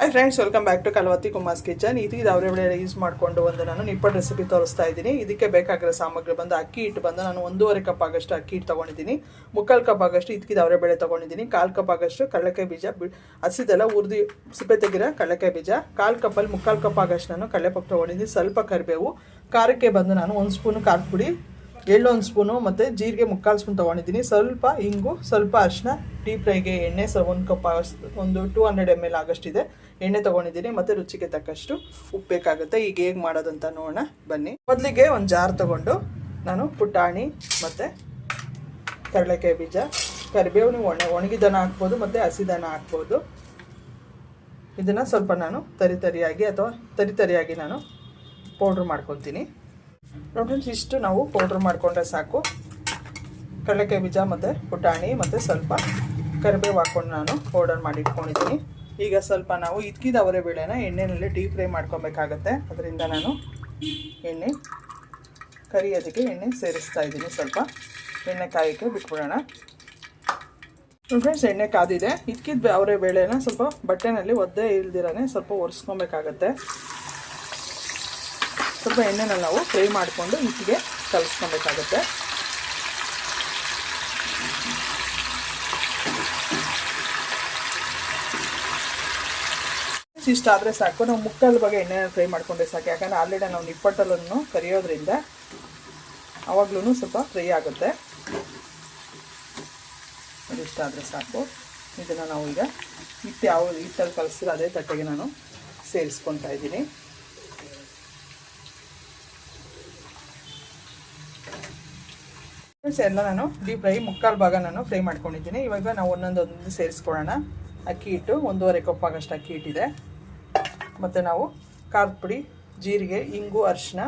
Hi friends welcome back to Kalavatti Kumar's kitchen ಇದು ಇದು ಅವರೇ ಯೂಸ್ ಮಾಡಿಕೊಂಡು ಒಂದು ನಾನು ನಿಪ್ಪಟ್ಟು ರೆಸಿಪಿ ತೋರಿಸ್ತಾ ಇದ್ದೀನಿ. ಇದಕ್ಕೆ ಬೇಕಾಗಿರೋ ಸಾಮಗ್ರಿ ಬಂದು ಅಕ್ಕಿ ಹಿಟ್ಟು ಬಂದು ನಾನು ಒಂದೂವರೆ ಕಪ್ ಆಗಷ್ಟು ಅಕ್ಕಿ ಹಿಟ್ಟು ತೊಗೊಂಡಿದ್ದೀನಿ. ಮುಕ್ಕಾಲು ಕಪ್ ಆಗಷ್ಟು ಇದಕ್ಕಿದ ಅವರೇ ಬೆಳೆ ತೊಗೊಂಡಿದ್ದೀನಿ. ಕಾಲು ಕಪ್ ಆಗಷ್ಟು ಕಡಲೆಕಾಯಿ ಬೀಜ ಹಸಿದೆಲ್ಲ ಉರ್ದು ಸಿಪ್ಪೆ ತೆಗಿರೋ ಕಡಲೆಕಾಯಿ ಬೀಜ, ಕಾಲು ಕಪ್ಪಲ್ಲಿ ಮುಕ್ಕಾಲು ಕಪ್ ಆಗಷ್ಟು ನಾನು ಕಡಲೆಪಪ್ಪು ತೊಗೊಂಡಿದ್ದೀನಿ. ಸ್ವಲ್ಪ ಕರಿಬೇವು, ಖಾರಕ್ಕೆ ಬಂದು ನಾನು ಒಂದು ಸ್ಪೂನು ಖಾರದ ಪುಡಿ ಎಳ್ಳು ಒಂದು ಸ್ಪೂನು ಮತ್ತು ಜೀರಿಗೆ ಮುಕ್ಕಾಲು ಸ್ಪೂನ್ ತೊಗೊಂಡಿದ್ದೀನಿ. ಸ್ವಲ್ಪ ಇಂಗು, ಸ್ವಲ್ಪ ಅರಿಶಿನ ಡೀಪ್ ಫ್ರೈಗೆ ಎಣ್ಣೆ ಸ ಒಂದು ಕಪ್ ಒಂದು ಟೂ ಹಂಡ್ರೆಡ್ ಎಂ ಎಲ್ ಆಗಷ್ಟಿದೆ. ಎಣ್ಣೆ ತೊಗೊಂಡಿದ್ದೀನಿ, ಮತ್ತು ರುಚಿಗೆ ತಕ್ಕಷ್ಟು ಉಪ್ಪು ಬೇಕಾಗುತ್ತೆ. ಈಗ ಹೇಗೆ ಮಾಡೋದಂತ ನೋಡೋಣ. ಬನ್ನಿ. ಮೊದಲಿಗೆ ಒಂದು ಜಾರ್ ತೊಗೊಂಡು ನಾನು ಪುಟಾಣಿ ಮತ್ತು ಕಡಲೆಕಾಯಿ ಬೀಜ, ಕರಿಬೇವು ಒಣ ಒಣಗಿದನ ಹಾಕ್ಬೋದು, ಮತ್ತು ಹಸಿದನ ಹಾಕ್ಬೋದು. ಇದನ್ನು ಸ್ವಲ್ಪ ನಾನು ತರಿತರಿಯಾಗಿ ಅಥವಾ ತರಿತರಿಯಾಗಿ ನಾನು ಪೌಡ್ರ್ ಮಾಡ್ಕೊತೀನಿ. ನೋಡಿ ಇಷ್ಟು ನಾವು ಪೌಡ್ರ್ ಮಾಡಿಕೊಂಡ್ರೆ ಸಾಕು. ಕಡಲೆಕಾಯಿ ಬೀಜ ಮತ್ತು ಪುಟಾಣಿ ಮತ್ತು ಸ್ವಲ್ಪ ಕರಿಬೇವು ಹಾಕ್ಕೊಂಡು ನಾನು ಪೌಡರ್ ಮಾಡಿ ಇಟ್ಕೊಂಡಿದ್ದೀನಿ. ಈಗ ಸ್ವಲ್ಪ ನಾವು ಇದ್ಕಿದ ಅವರೆ ಬೇಳೆನ ಎಣ್ಣೆಯಲ್ಲಿ ಡೀಪ್ ಫ್ರೈ ಮಾಡ್ಕೊಬೇಕಾಗತ್ತೆ. ಅದರಿಂದ ನಾನು ಎಣ್ಣೆ ಕರಿಯೋದಕ್ಕೆ ಎಣ್ಣೆ ಸೇರಿಸ್ತಾ ಇದ್ದೀನಿ ಸ್ವಲ್ಪ. ಎಣ್ಣೆ ಕಾಯೋಕ್ಕೆ ಬಿಟ್ಬಿಡೋಣ. ಫ್ರೆಂಡ್ಸ್ ಎಣ್ಣೆ ಕಾದಿದೆ. ಇದ್ಕಿದ ಅವರೆ ಬೇಳೆನ ಸ್ವಲ್ಪ ಬಟ್ಟೆನಲ್ಲಿ ಒದ್ದೆ ಇಲ್ದಿರೇ ಸ್ವಲ್ಪ ಒರೆಸ್ಕೊಬೇಕಾಗತ್ತೆ. ಸ್ವಲ್ಪ ಎಣ್ಣೆನ ನಾವು ಫ್ರೈ ಮಾಡಿಕೊಂಡು ಹಿಟ್ಟಿಗೆ ಇಷ್ಟ ಆದರೆ ಸಾಕು. ನಾವು ಮುಕ್ಕಲ್ ಬಗ್ಗೆ ಎಣ್ಣೆ ಫ್ರೈ ಮಾಡಿಕೊಂಡ್ರೆ ಸಾಕು. ಯಾಕಂದರೆ ಆಲ್ರೆಡಿ ನಾವು ನಿಪ್ಪಟ್ಟಲನ್ನು ಕರಿಯೋದ್ರಿಂದ ಆವಾಗ್ಲೂ ಸ್ವಲ್ಪ ಫ್ರೈ ಆಗುತ್ತೆ. ಇಷ್ಟಾದರೆ ಸಾಕು. ಇದನ್ನು ನಾವು ಈಗ ಹಿಟ್ಟು ಯಾವ ಹಿಟ್ಟಲ್ಲಿ ಕಲಿಸಿದ್ರೆ ಅದೇ ತಟ್ಟೆಗೆ ನಾನು ಸೇರಿಸ್ಕೊತಾ ಇದ್ದೀನಿ. ಫ್ರೆಂಡ್ಸ್ ಎಲ್ಲ ನಾನು ಡೀಪ್ ಫ್ರೈ ಮುಕ್ಕಾಲು ಭಾಗ ನಾನು ಫ್ರೈ ಮಾಡ್ಕೊಂಡಿದ್ದೀನಿ. ಇವಾಗ ನಾವು ಒಂದೊಂದು ಒಂದೊಂದು ಸೇರಿಸ್ಕೊಳ್ಳೋಣ. ಅಕ್ಕಿ ಹಿಟ್ಟು, ಒಂದೂವರೆ ಕಪ್ ಆಗಷ್ಟು ಅಕ್ಕಿ ಹಿಟ್ಟಿದೆ. ಮತ್ತು ನಾವು ಖಾರದ ಪುಡಿ, ಜೀರಿಗೆ, ಇಂಗು ಅರಿಶಿನ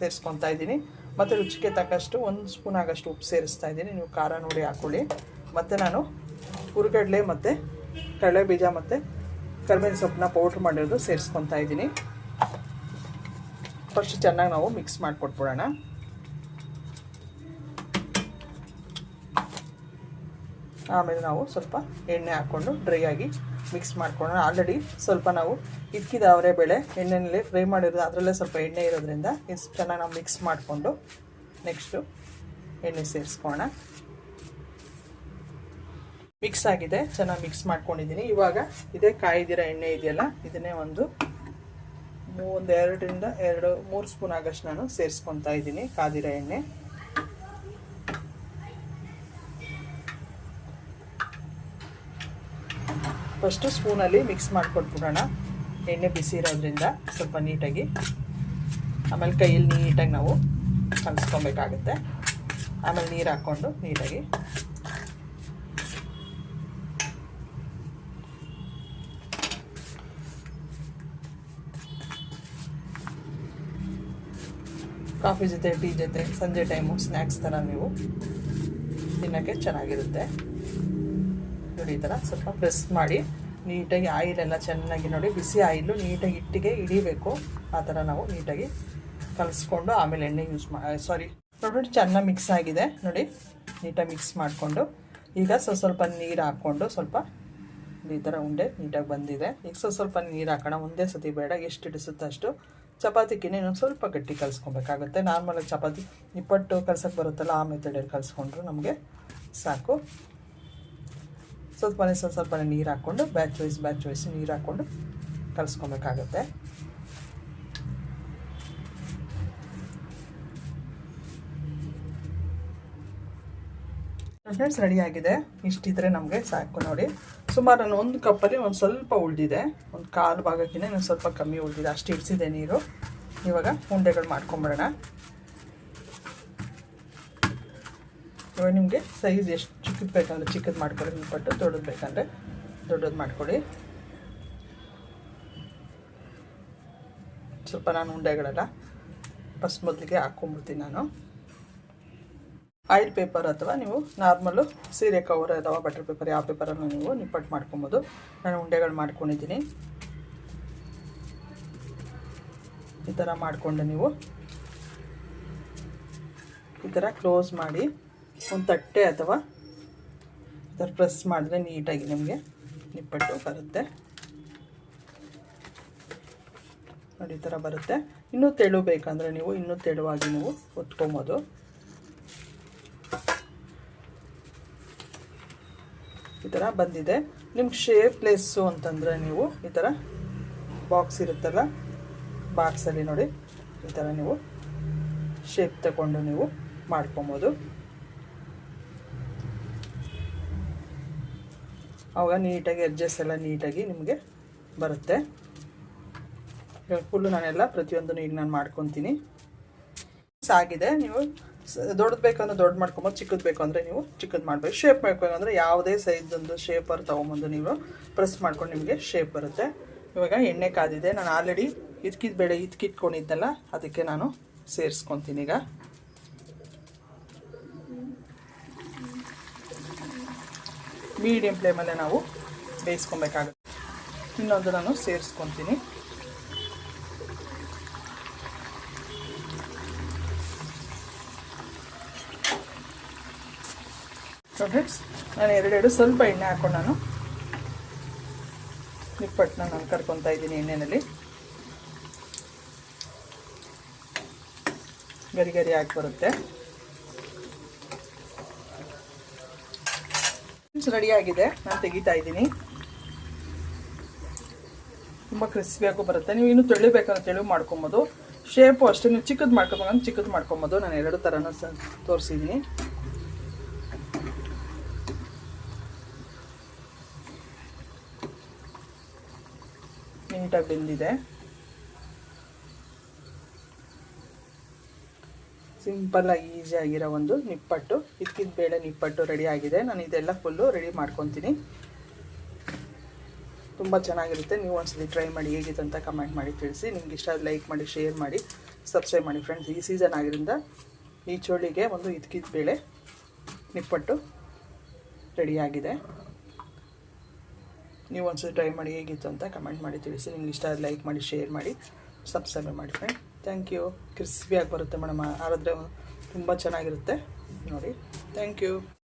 ಸೇರಿಸ್ಕೊತಾ ಇದ್ದೀನಿ. ಮತ್ತು ರುಚಿಗೆ ತಕ್ಕಷ್ಟು ಒಂದು ಸ್ಪೂನ್ ಆಗಷ್ಟು ಉಪ್ಪು ಸೇರಿಸ್ತಾ ಇದ್ದೀನಿ. ನೀವು ಖಾರ ನೋಡಿ ಹಾಕ್ಕೊಳ್ಳಿ ಮತ್ತು ನಾನು ಹುರುಗಡ್ಲೆ ಮತ್ತು ಕಡಲೆ ಬೀಜ ಮತ್ತು ಕರ್ಬೇವಿನ ಸೊಪ್ಪನ್ನ ಪೌಡ್ರ್ ಮಾಡಿರೋದು ಸೇರಿಸ್ಕೊತಾ ಇದ್ದೀನಿ. ಫಸ್ಟ್ ಚೆನ್ನಾಗಿ ನಾವು ಮಿಕ್ಸ್ ಮಾಡಿಕೊಟ್ಬಿಡೋಣ. ಆಮೇಲೆ ನಾವು ಸ್ವಲ್ಪ ಎಣ್ಣೆ ಹಾಕ್ಕೊಂಡು ಡ್ರೈ ಆಗಿ ಮಿಕ್ಸ್ ಮಾಡ್ಕೊಳ್ಳೋಣ. ಆಲ್ರೆಡಿ ಸ್ವಲ್ಪ ನಾವು ಇಕ್ಕಿದ ಅವರೇ ಬೇಳೆ ಎಣ್ಣೆಯಲ್ಲಿ ಫ್ರೈ ಮಾಡಿರೋದು, ಅದರಲ್ಲೇ ಸ್ವಲ್ಪ ಎಣ್ಣೆ ಇರೋದ್ರಿಂದ ಇಷ್ಟು ಚೆನ್ನಾಗಿ ನಾವು ಮಿಕ್ಸ್ ಮಾಡಿಕೊಂಡು ನೆಕ್ಸ್ಟು ಎಣ್ಣೆ ಸೇರಿಸ್ಕೋಣ ಮಿಕ್ಸ್ ಆಗಿದೆ, ಚೆನ್ನಾಗಿ ಮಿಕ್ಸ್ ಮಾಡ್ಕೊಂಡಿದ್ದೀನಿ. ಇವಾಗ ಇದೇ ಕಾಯ್ದಿರೋ ಎಣ್ಣೆ ಇದೆಯಲ್ಲ, ಇದನ್ನೇ ಒಂದು ಒಂದು ಎರಡರಿಂದ ಎರಡು, ಮೂರು ಸ್ಪೂನ್ ಆಗಷ್ಟು ನಾನು ಸೇರಿಸ್ಕೊತಾ ಇದ್ದೀನಿ ಕಾದಿರೋ ಎಣ್ಣೆ. ಫಸ್ಟು ಸ್ಪೂನಲ್ಲಿ ಮಿಕ್ಸ್ ಮಾಡಿಕೊಟ್ಬಿಡೋಣ. ಎಣ್ಣೆ ಬಿಸಿ ಇರೋದ್ರಿಂದ ಸ್ವಲ್ಪ ನೀಟಾಗಿ. ಆಮೇಲೆ ಕೈಯಲ್ಲಿ ನೀಟಾಗಿ ನಾವು ಕಲಿಸ್ಕೊಬೇಕಾಗುತ್ತೆ. ಆಮೇಲೆ ನೀರು ಹಾಕ್ಕೊಂಡು ನೀಟಾಗಿ. ಕಾಫಿ ಜೊತೆ, ಟೀ ಜೊತೆ, ಸಂಜೆ ಟೈಮು ಸ್ನ್ಯಾಕ್ಸ್ ಥರ ನೀವು ತಿನ್ನೋಕ್ಕೆ ಚೆನ್ನಾಗಿರುತ್ತೆ. ನೋಡಿ ಈ ಥರ. ಸ್ವಲ್ಪ ಪ್ರೆಸ್ ಮಾಡಿ ನೀಟಾಗಿ ಆಯಿಲೆಲ್ಲ ಚೆನ್ನಾಗಿ ನೋಡಿ, ಬಿಸಿ ಆಯಿಲು ನೀಟಾಗಿ ಹಿಟ್ಟಿಗೆ ಹಿಡಿಬೇಕು. ಆ ಥರ ನಾವು ನೀಟಾಗಿ ಕಲಿಸ್ಕೊಂಡು ಆಮೇಲೆ ಎಣ್ಣೆ ಯೂಸ್ ಮಾ ಸಾರಿ ನೋಡಿ ಚೆನ್ನಾಗಿ ಮಿಕ್ಸ್ ಆಗಿದೆ. ನೋಡಿ, ನೀಟಾಗಿ ಮಿಕ್ಸ್ ಮಾಡಿಕೊಂಡು. ಈಗ ಸ್ವಲ್ಪ ಸ್ವಲ್ಪ ನೀರು ಹಾಕ್ಕೊಂಡು ಸ್ವಲ್ಪ ಈ ಥರ ಉಂಡೆ ನೀಟಾಗಿ ಬಂದಿದೆ. ಈಗ ಸ್ವಲ್ಪ ಸ್ವಲ್ಪ ನೀರು ಹಾಕೋಣ. ಒಂದೇ ಸತಿ ಬೇಡ, ಎಷ್ಟು ಹಿಡಿಸುತ್ತೆ ಅಷ್ಟು. ಚಪಾತಿಗೆ ಇನ್ನೊಂದು ಸ್ವಲ್ಪ ಗಟ್ಟಿ ಕಲಿಸ್ಕೊಬೇಕಾಗುತ್ತೆ. ನಾರ್ಮಲಾಗಿ ಚಪಾತಿ ನಿಪ್ಪಟ್ಟು ಕಲ್ಸೋಕ್ಕೆ ಬರುತ್ತಲ್ಲ, ಆ ಮೆಥಡಲ್ಲಿ ಕಲಿಸ್ಕೊಂಡ್ರು ನಮಗೆ ಸಾಕು. ಸ್ವಲ್ಪನೇ ಸ್ವಲ್ಪ ಸ್ವಲ್ಪ ನೀರು ಹಾಕ್ಕೊಂಡು ಬ್ಯಾಚ್ ವೈಸ್ ಬ್ಯಾಚ್ ವೈಸ್ ನೀರು ಹಾಕ್ಕೊಂಡು ಕಲಿಸ್ಕೊಬೇಕಾಗತ್ತೆ. ಫ್ರೆಂಡ್ಸ್ ರೆಡಿಯಾಗಿದೆ ಇಷ್ಟಿದ್ರೆ ನಮಗೆ ಸಾಕು ನೋಡಿ. ಸುಮಾರು ನಾನು ಒಂದು ಕಪ್ಪಲ್ಲಿ ಒಂದು ಸ್ವಲ್ಪ ಉಳಿದಿದೆ. ಒಂದು ಕಾಲು ಭಾಗಕ್ಕಿಂತ ಇನ್ನೊಂದು ಸ್ವಲ್ಪ ಕಮ್ಮಿ ಉಳಿದಿದೆ. ಅಷ್ಟು ಇಡಿಸಿದೆ ನೀರು. ಇವಾಗ ಉಂಡೆಗಳು ಮಾಡ್ಕೊಂಬಿಡೋಣ. ಇವಾಗ ನಿಮಗೆ ಸೈಜ್ ಎಷ್ಟು, ಚಿಕ್ಕದು ಬೇಕಂದ್ರೆ ಚಿಕ್ಕದು ಮಾಡ್ಕೊಳ್ಳಿ ನಿಪ್ಪಟ್ಟು ದೊಡ್ಡದು ಬೇಕಂದರೆ ದೊಡ್ಡದು ಮಾಡ್ಕೊಳ್ಳಿ. ಸ್ವಲ್ಪ ನಾನು ಉಂಡೆಗಳೆಲ್ಲ ಫಸ್ಟ್ ಮೊದಲಿಗೆ ಹಾಕ್ಕೊಂಬಿಡ್ತೀನಿ ನಾನು. ಆಯಿಲ್ ಪೇಪರ್ ಅಥವಾ ನೀವು ನಾರ್ಮಲು ಸೀರೆ ಕವರ್ ಅಥವಾ ಬಟರ್ ಪೇಪರ್, ಯಾವ ಪೇಪರನ್ನು ನೀವು ನಿಪ್ಪಟ್ಟು ಮಾಡ್ಕೊಬೋದು. ನಾನು ಉಂಡೆಗಳು ಮಾಡ್ಕೊಂಡಿದ್ದೀನಿ. ಈ ಥರ ಮಾಡಿಕೊಂಡು ನೀವು ಈ ಥರ ಕ್ಲೋಸ್ ಮಾಡಿ ಒಂದು ತಟ್ಟೆ ಅಥವಾ ಥರ ಪ್ರೆಸ್ ಮಾಡಿದ್ರೆ ನೀಟಾಗಿ ನಿಮಗೆ ನಿಪ್ಪಟ್ಟು ಬರುತ್ತೆ. ನೋಡಿ, ಈ ಥರ ಬರುತ್ತೆ. ಇನ್ನೂ ತೆಳು ಬೇಕಂದರೆ ನೀವು ಇನ್ನೂ ತೆಳುವಾಗಿ ನೀವು ಒತ್ಕೊಬೋದು. ಈ ಥರ ಬಂದಿದೆ. ನಿಮ್ಗೆ ಪ್ಲೇಸು ಅಂತಂದರೆ ನೀವು ಈ ಥರ ಬಾಕ್ಸ್ ಇರುತ್ತಲ್ಲ ಬಾಕ್ಸಲ್ಲಿ ನೋಡಿ, ಈ ಥರ ನೀವು ಶೇಪ್ ತಗೊಂಡು ನೀವು ಮಾಡ್ಕೊಬೋದು. ಆವಾಗ ನೀಟಾಗಿ ಎಡ್ಜಸ್ ಎಲ್ಲ ನೀಟಾಗಿ ನಿಮಗೆ ಬರುತ್ತೆ. ಫುಲ್ಲು ನಾನೆಲ್ಲ ಪ್ರತಿಯೊಂದನ್ನು ಈಗ ನಾನು ಮಾಡ್ಕೊತೀನಿ. ಸಾಗಿದೆ ನೀವು ದೊಡ್ಡದು ಬೇಕಂದ್ರೆ ದೊಡ್ಡ ಮಾಡ್ಕೊಬೋದು, ಚಿಕ್ಕದು ಬೇಕು ಅಂದರೆ ನೀವು ಚಿಕ್ಕದು ಮಾಡಬೇಕು ಶೇಪ್ ಮಾಡ್ಬೇಕಂದ್ರೆ ಯಾವುದೇ ಸೈಜೊಂದು ಶೇಪರ್ ತೊಗೊಂಬಂದು ನೀವು ಪ್ರೆಸ್ ಮಾಡ್ಕೊಂಡು ನಿಮಗೆ ಶೇಪ್ ಬರುತ್ತೆ. ಇವಾಗ ಎಣ್ಣೆ ಕಾದಿದೆ, ನಾನು ಆಲ್ರೆಡಿ ಇದ್ಕಿದ ಬೇಳೆ ಇದ್ಕಿಟ್ಕೊಂಡಿದ್ದೆಲ್ಲ ಅದಕ್ಕೆ ನಾನು ಸೇರಿಸ್ಕೊತೀನಿ ಈಗ. ಮೀಡಿಯಂ ಫ್ಲೇಮಲ್ಲೇ ನಾವು ಬೇಯಿಸ್ಕೊಬೇಕಾಗುತ್ತೆ. ಇನ್ನೊಂದು ನಾನು ಸೇರಿಸ್ಕೊತೀನಿ. ಫ್ರೆಂಡ್ಸ್ ನಾನು ಎರಡೆರಡು ಸ್ವಲ್ಪ ಎಣ್ಣೆ ಹಾಕೊಂಡು ನಾನು ನಿಪ್ಪಟ್ಟನ್ನ ನಾನು ಕರ್ಕೊತಾ ಇದ್ದೀನಿ ಎಣ್ಣೆಯಲ್ಲಿ ಗರಿ ಗರಿ ಹಾಕಿ ಬರುತ್ತೆ. ರೆಡಿಯಾಗಿದೆ ನಾನು ತೆಗಿತಾ ಇದ್ದೀನಿ. ತುಂಬ ಕ್ರಿಸ್ಪಿಯಾಗೂ ಬರುತ್ತೆ. ನೀವು ಇನ್ನೂ ತೆಳಿಬೇಕಂದ್ರೆ ತೆಳು ಮಾಡ್ಕೊಬೋದು. ಶೇಪು ಅಷ್ಟೇ. ನೀವು ಚಿಕ್ಕದು ಮಾಡ್ಕೊಬೇಕಂದ್ರೆ ಚಿಕ್ಕದು ಮಾಡ್ಕೊಬೋದು. ನಾನು ಎರಡು ಥರನೂ ಸ ತೋರಿಸಿದ್ದೀನಿ. ನೀಟಾಗಿ ಬೆಂದಿದೆ. ಸಿಂಪಲ್ಲಾಗಿ ಈಸಿಯಾಗಿರೋ ಒಂದು ನಿಪ್ಪಟ್ಟು. ಇದ್ಕಿದ ಬೇಳೆ ನಿಪ್ಪಟ್ಟು ರೆಡಿ ಆಗಿದೆ. ನಾನು ಇದೆಲ್ಲ ಫುಲ್ಲು ರೆಡಿ ಮಾಡ್ಕೊತೀನಿ. ತುಂಬ ಚೆನ್ನಾಗಿರುತ್ತೆ. ನೀವು ಒಂದ್ಸಲಿ ಟ್ರೈ ಮಾಡಿ ಹೇಗಿತ್ತು ಅಂತ ಕಮೆಂಟ್ ಮಾಡಿ ತಿಳಿಸಿ. ನಿಮ್ಗೆ ಇಷ್ಟ ಲೈಕ್ ಮಾಡಿ ಶೇರ್ ಮಾಡಿ ಸಬ್ಸ್ಕ್ರೈಬ್ ಮಾಡಿ ಫ್ರೆಂಡ್ಸ್ ಈ ಸೀಸನ್ ಆಗಿರಿಂದ ಈ ಚೋಳಿಗೆ ಒಂದು ಇದ್ಕಿದ ಬೇಳೆ ನಿಪ್ಪಟ್ಟು ರೆಡಿಯಾಗಿದೆ ನೀವು ಒಂದ್ಸಲಿ ಟ್ರೈ ಮಾಡಿ ಹೇಗಿತ್ತು ಅಂತ ಕಮೆಂಟ್ ಮಾಡಿ ತಿಳಿಸಿ. ನಿಮ್ಗೆ ಇಷ್ಟ ಲೈಕ್ ಮಾಡಿ ಶೇರ್ ಮಾಡಿ ಸಬ್ಸ್ಕ್ರೈಬ್ ಮಾಡಿ ಫ್ರೆಂಡ್ ಥ್ಯಾಂಕ್ ಯು. ಕ್ರಿಸ್ಪಿಯಾಗಿ ಬರುತ್ತೆ ಮೇಡಮ್. ಆರಿದ್ರೆ ತುಂಬ ಚೆನ್ನಾಗಿರುತ್ತೆ. ನೋಡಿ. Thank you.